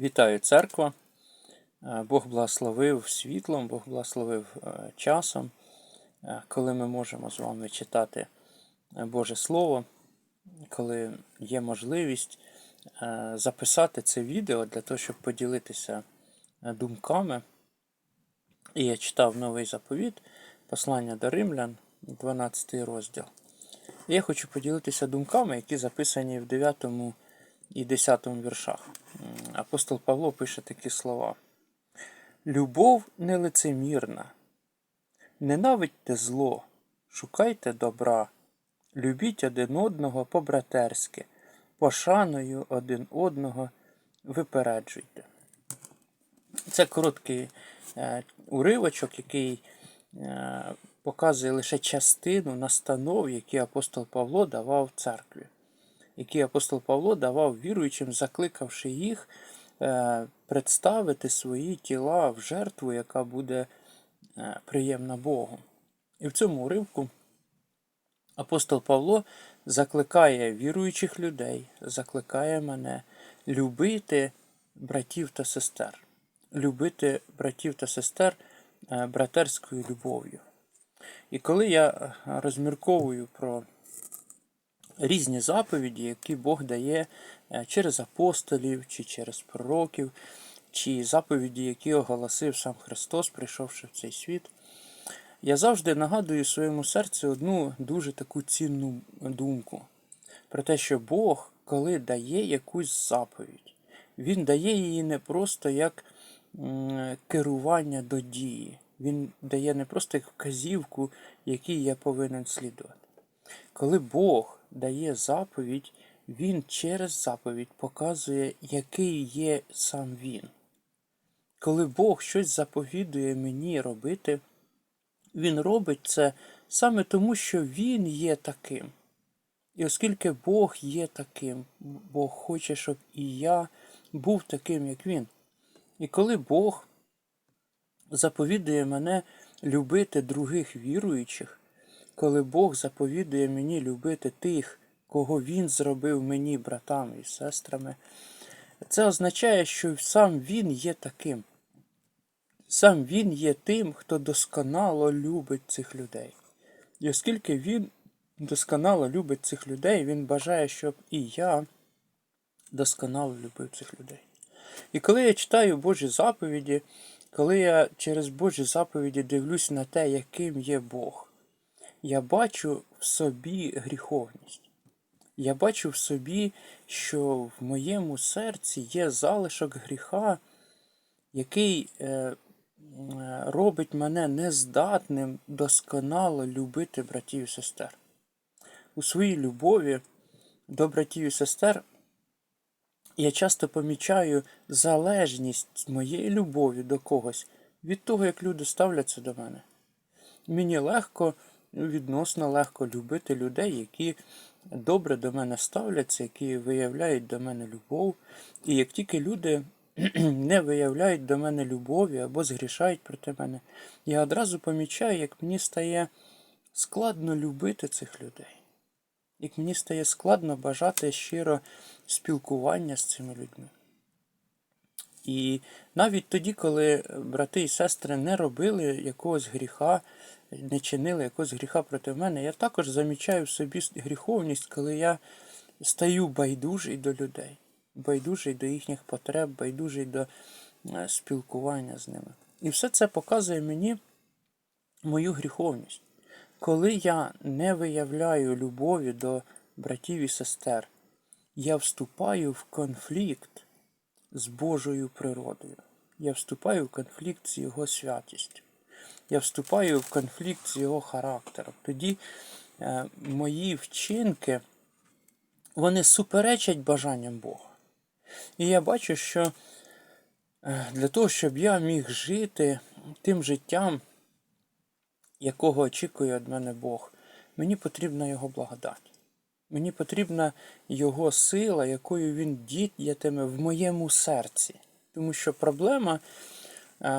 Вітаю церква. Е, Бог благословив світлом, Бог благословив е, часом, е, коли ми можемо з вами читати Боже Слово, коли є можливість записати це відео для того, щоб поділитися думками. І я читав новий заповіт, послання до римлян, 12 розділ. І я хочу поділитися думками, які записані в 9 і 10 віршах. Апостол Павло пише такі слова: Любов нелицемірна, ненавидьте зло, шукайте добра, любіть один одного по-братерськи, пошаною один одного випереджуйте. Це короткий е, уривочок, який е, показує лише частину настанов, які апостол Павло давав церкві, які апостол Павло давав віруючим, закликавши їх е, представити свої тіла в жертву, яка буде е, приємна Богу. І в цьому уривку апостол Павло закликає віруючих людей, закликає мене любити братів та сестер, любити братів та сестер е, братерською любов'ю. І коли я розмірковую про різні заповіді, які Бог дає е, через апостолів чи через пророків, чи заповіді, які оголосив сам Христос, прийшовши в цей світ, я завжди нагадую своєму серцю одну дуже таку цінну думку про те, що Бог, коли дає якусь заповідь, Він дає її не просто як керування до дії. Він дає не просто як вказівку, якій я повинен слідувати. Коли Бог дає заповідь, Він через заповідь показує, який є сам Він. Коли Бог щось заповідує мені робити, Він робить це саме тому, що Він є таким. І оскільки Бог є таким, Бог хоче, щоб і я був таким, як Він. І коли Бог заповідує мене любити других віруючих, коли Бог заповідує мені любити тих, кого Він зробив мені братами і сестрами, це означає, що сам Він є таким. Сам Він є тим, хто досконало любить цих людей. І оскільки Він досконало любить цих людей, Він бажає, щоб і я досконало любив цих людей. І коли я читаю Божі заповіді, коли я через Божі заповіді дивлюсь на те, яким є Бог, я бачу в собі гріховність. Я бачу в собі, що в моєму серці є залишок гріха, який е, е, робить мене нездатним досконало любити братів і сестер. У своїй любові до братів і сестер я часто помічаю залежність моєї любові до когось від того, як люди ставляться до мене. Мені легко, відносно легко любити людей, які добре до мене ставляться, які виявляють до мене любов. І як тільки люди не виявляють до мене любові або згрішають проти мене, я одразу помічаю, як мені стає складно любити цих людей. Як мені стає складно бажати щиро спілкування з цими людьми. І навіть тоді, коли брати і сестри не робили якогось гріха, не чинили якогось гріха проти мене, я також замічаю в собі гріховність, коли я стаю байдужий до людей, байдужий до їхніх потреб, байдужий до е, спілкування з ними. І все це показує мені мою гріховність. Коли я не виявляю любові до братів і сестер, я вступаю в конфлікт з Божою природою. Я вступаю в конфлікт з Його святістю. Я вступаю в конфлікт з Його характером. Тоді е, мої вчинки вони суперечать бажанням Бога. І я бачу, що е, для того, щоб я міг жити тим життям, якого очікує від мене Бог, мені потрібна Його благодать. Мені потрібна Його сила, якою Він діятиме в моєму серці. Тому що проблема,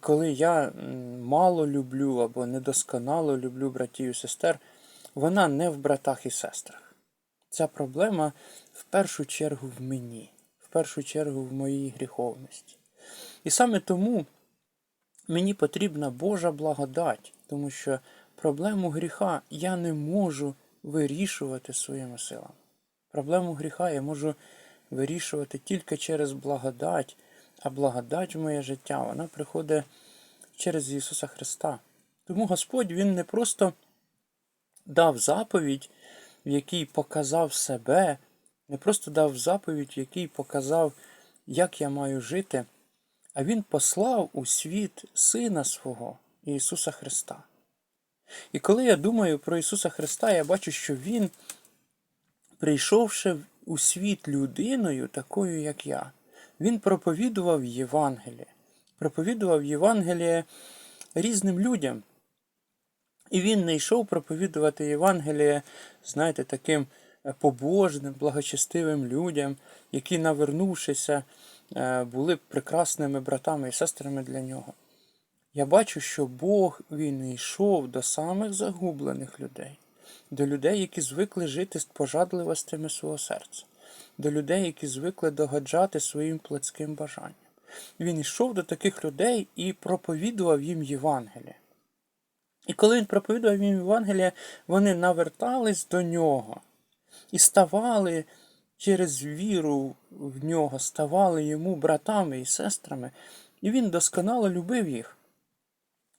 коли я мало люблю або недосконало люблю братів і сестер, вона не в братах і сестрах. Ця проблема в першу чергу в мені. В першу чергу в моїй гріховності. І саме тому мені потрібна Божа благодать, тому що проблему гріха я не можу вирішувати своїми силами. Проблему гріха я можу вирішувати тільки через благодать, а благодать в моє життя вона приходить через Ісуса Христа. Тому Господь Він не просто дав заповідь, в якій показав себе, не просто дав заповідь, в якій показав, як я маю жити, а Він послав у світ Сина свого Ісуса Христа. І коли я думаю про Ісуса Христа, я бачу, що Він, прийшовши у світ людиною, такою, як я, Він проповідував Євангеліє, проповідував Євангеліє різним людям. І він не йшов проповідувати Євангеліє, знаєте, таким е, побожним, благочестивим людям, які, навернувшися, е, були прекрасними братами і сестрами для нього. Я бачу, що Бог він йшов до самих загублених людей, до людей, які звикли жити з пожадливостями свого серця, до людей, які звикли догаджати своїм плотським бажанням. Він йшов до таких людей і проповідував їм Євангеліє. І коли він проповідував їм Євангелія, вони навертались до нього і ставали через віру в нього, ставали йому братами і сестрами, і він досконало любив їх.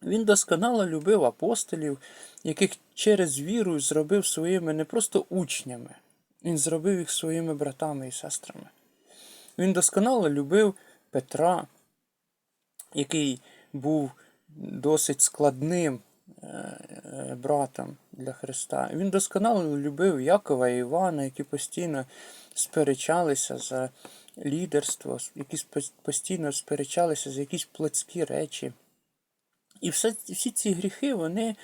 Він досконало любив апостолів, яких через віру зробив своїми не просто учнями, він зробив їх своїми братами і сестрами. Він досконало любив Петра, який був досить складним е, братом для Христа. Він досконало любив Якова і Івана, які постійно сперечалися за лідерство, які постійно сперечалися за якісь плотські речі. І всі ці гріхи, вони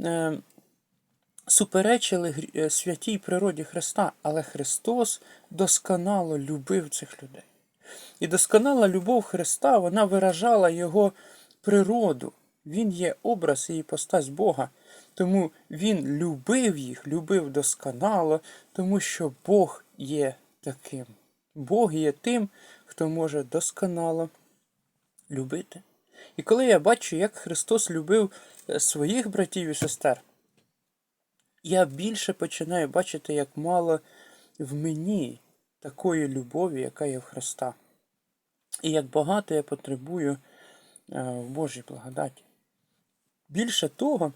е, суперечили е, святій природі Христа, але Христос досконало любив цих людей. І досконала любов Христа, вона виражала Його природу. Він є образ і іпостась Бога. Тому Він любив їх, любив досконало, тому що Бог є таким. Бог є тим, хто може досконало любити. І коли я бачу, як Христос любив е, своїх братів і сестер, я більше починаю бачити, як мало в мені такої любові, яка є в Христа. І як багато я потребую е, в Божій благодаті. Більше того,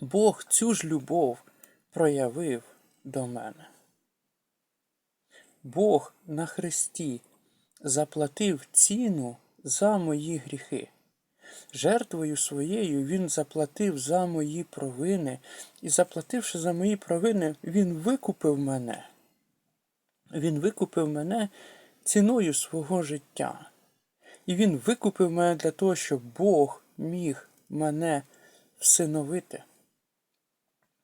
Бог цю ж любов проявив до мене. Бог на Христі заплатив ціну за мої гріхи. Жертвою своєю Він заплатив за мої провини, і, заплативши за мої провини, Він викупив мене. Він викупив мене ціною свого життя. І Він викупив мене для того, щоб Бог міг мене всиновити.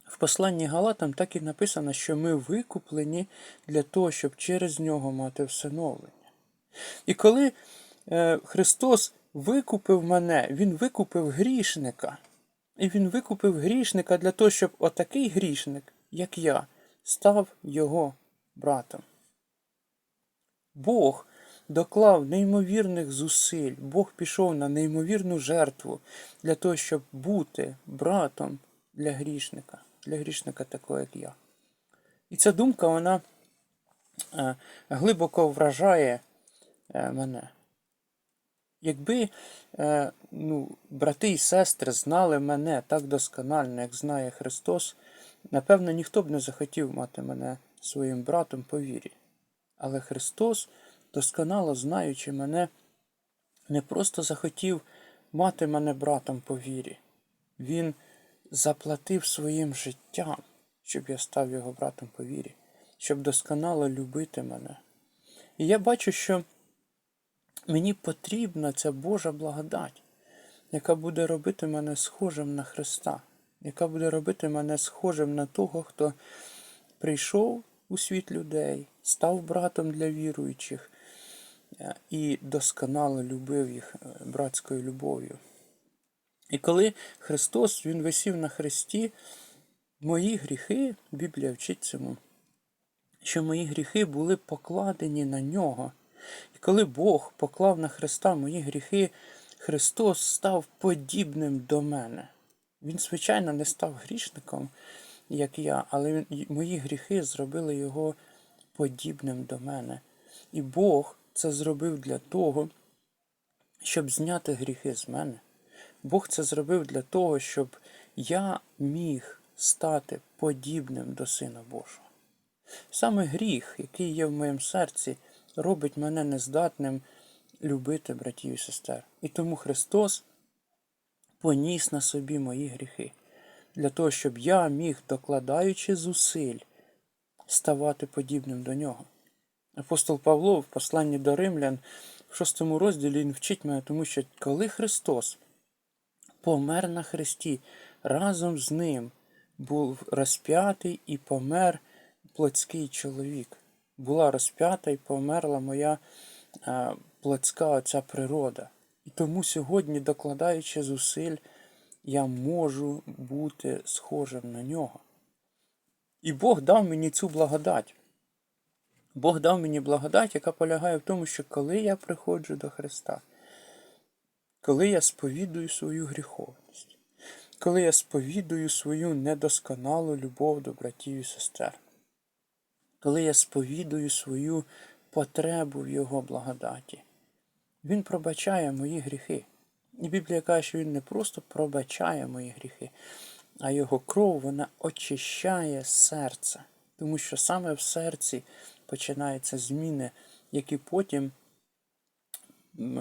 В посланні Галатам так і написано, що ми викуплені для того, щоб через нього мати всиновлення. І коли е, Христос викупив мене, Він викупив грішника. І Він викупив грішника для того, щоб отакий грішник, як я, став його братом. Бог доклав неймовірних зусиль, Бог пішов на неймовірну жертву для того, щоб бути братом для грішника, для грішника такого, як я. І ця думка, вона е, глибоко вражає е, мене. Якби е, ну, брати і сестри знали мене так досконально, як знає Христос, напевно, ніхто б не захотів мати мене своїм братом по вірі. Але Христос, досконало знаючи мене, не просто захотів мати мене братом по вірі. Він заплатив своїм життям, щоб я став його братом по вірі, щоб досконало любити мене. І я бачу, що мені потрібна ця Божа благодать, яка буде робити мене схожим на Христа, яка буде робити мене схожим на того, хто прийшов у світ людей, став братом для віруючих е, і досконало любив їх е, братською любов'ю. І коли Христос Він висів на Христі, мої гріхи, Біблія вчить цьому, що мої гріхи були покладені на нього. І коли Бог поклав на Христа мої гріхи, Христос став подібним до мене. Він, звичайно, не став грішником, як я, але мої гріхи зробили його подібним до мене. І Бог це зробив для того, щоб зняти гріхи з мене. Бог це зробив для того, щоб я міг стати подібним до Сина Божого. Саме гріх, який є в моєму серці, робить мене нездатним любити братів і сестер. І тому Христос поніс на собі мої гріхи, для того, щоб я міг, докладаючи зусиль, ставати подібним до нього. Апостол Павло в посланні до Римлян в шостому розділі він вчить мене, тому що коли Христос помер на Христі, разом з ним був розп'ятий і помер плотський чоловік. Була розп'ята і померла моя а, плотська оця природа. І тому сьогодні, докладаючи зусиль, я можу бути схожим на нього. І Бог дав мені цю благодать. Бог дав мені благодать, яка полягає в тому, що коли я приходжу до Христа, коли я сповідую свою гріховність, коли я сповідую свою недосконалу любов до братів і сестер, коли я сповідую свою потребу в Його благодаті, Він пробачає мої гріхи. І Біблія каже, що Він не просто пробачає мої гріхи, а Його кров вона очищає серце, тому що саме в серці починаються зміни, які потім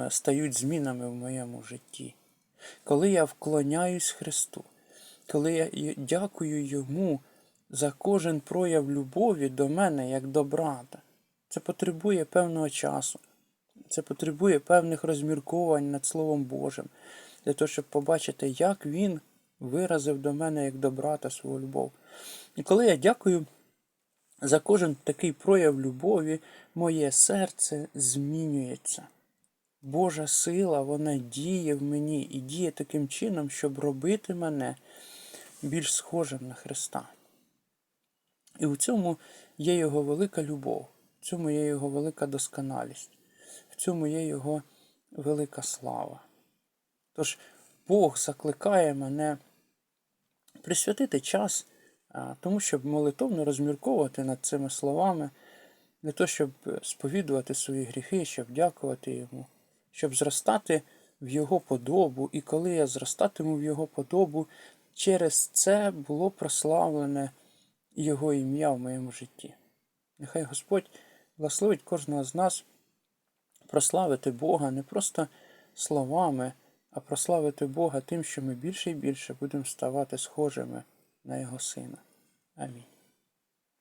стають змінами в моєму житті. Коли я вклоняюсь Христу, коли я дякую Йому за кожен прояв любові до мене як до брата, це потребує певного часу, це потребує певних розмірковань над Словом Божим, для того, щоб побачити, як Він виразив до мене як до брата свою любов. І коли я дякую за кожен такий прояв любові, моє серце змінюється. Божа сила, вона діє в мені і діє таким чином, щоб робити мене більш схожим на Христа. І у цьому є його велика любов, в цьому є його велика досконалість, в цьому є його велика слава. Тож Бог закликає мене присвятити час тому, щоб молитовно розмірковувати над цими словами, для того, щоб сповідувати свої гріхи, щоб дякувати йому, щоб зростати в Його подобу. І коли я зростатиму в Його подобу, через це було прославлене Його ім'я в моєму житті. Нехай Господь благословить кожного з нас прославити Бога не просто словами, а прославити Бога тим, що ми більше і більше будемо ставати схожими на Його Сина. Амінь.